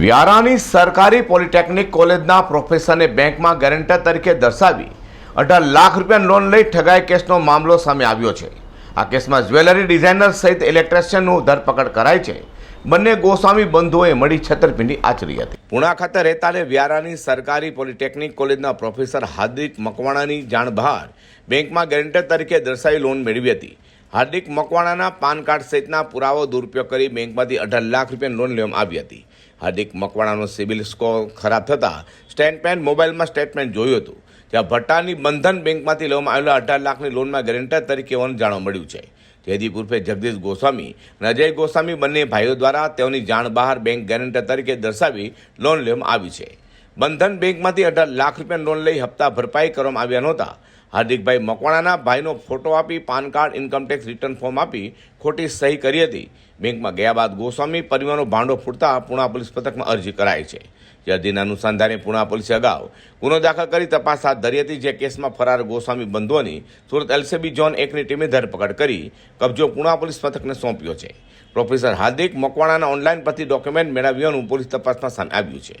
વ્યારાની સરકારી પોલિટેકનિક કોલેજના પ્રોફેસરને બેંકમાં ગેરેન્ટર તરીકે દર્શાવી અઢાર લાખ રૂપિયા લોન લઈ ઠગાઈ કેસનો મામલો સામે આવ્યો છે. આ કેસમાં જ્વેલરી ડિઝાઇનર સહિત ઇલેક્ટ્રિશિયનનું ધરપકડ કરાઈ છે. બંને ગોસ્વામી બંધુઓએ મળી છેતરપિંડી આચરી હતી. પુણા ખાતે રહેતાને વ્યારાની સરકારી પોલિટેકનિક કોલેજના પ્રોફેસર હાર્દિક મકવાણાની જાણ બહાર બેંકમાં ગેરેન્ટર તરીકે દર્શાવી લોન મેળવી હતી. હાર્દિક મકવાણાના પાન કાર્ડ સહિતના પુરાવો દુરુપયોગ કરી બેંકમાંથી અઢાર લાખ રૂપિયાની લોન લેવામાં આવી હતી. હાર્દિક મકવાણાનો સિબિલ સ્કોર ખરાબ થતાં સ્ટેટમેન્ટ મોબાઈલમાં સ્ટેટમેન્ટ જોયું હતું. ત્યાં ભટ્ટાની બંધન બેંકમાંથી લેવામાં આવેલા અઢાર લાખની લોનમાં ગેરેન્ટર તરીકે હોવાનું જાણવા મળ્યું છે. જયદીપ ઉર્ફે જગદીશ ગોસ્વામી અને અજય ગોસ્વામી બંને ભાઈઓ દ્વારા તેઓની જાણ બહાર બેંક ગેરેન્ટર તરીકે દર્શાવી લોન લેવામાં આવી છે. બંધન બેંકમાંથી અઢાર લાખ રૂપિયા લોન લઈ હપ્તા ભરપાઈ કરવામાં આવ્યા નહોતા. હાર્દિકભાઈ મકવાણાના ભાઈનો ફોટો આપી PAN card income tax return form આપી ખોટી સહી કરી હતી. બેંકમાં ગયા બાદ ગોસ્વામી પરિવારનો ભાંડો ફૂટતા પુણા પોલીસ પથકમાં અરજી કરાઈ છે. જે અરજીના અનુસંધાને પુણા પોલીસે અગાઉ ગુનો દાખલ કરી તપાસ હાથ ધરી હતી, જે કેસમાં ફરાર ગોસ્વામી બંધુઓની સુરત એલસીબી ઝોન એકની ટીમે ધરપકડ કરી કબજો પૂણા પોલીસ પથકને સોંપ્યો છે. પ્રોફેસર હાર્દિક મકવાણાના ઓનલાઈન પરથી ડોક્યુમેન્ટ મેળવ્યાનું પોલીસ તપાસમાં સામે આવ્યું છે.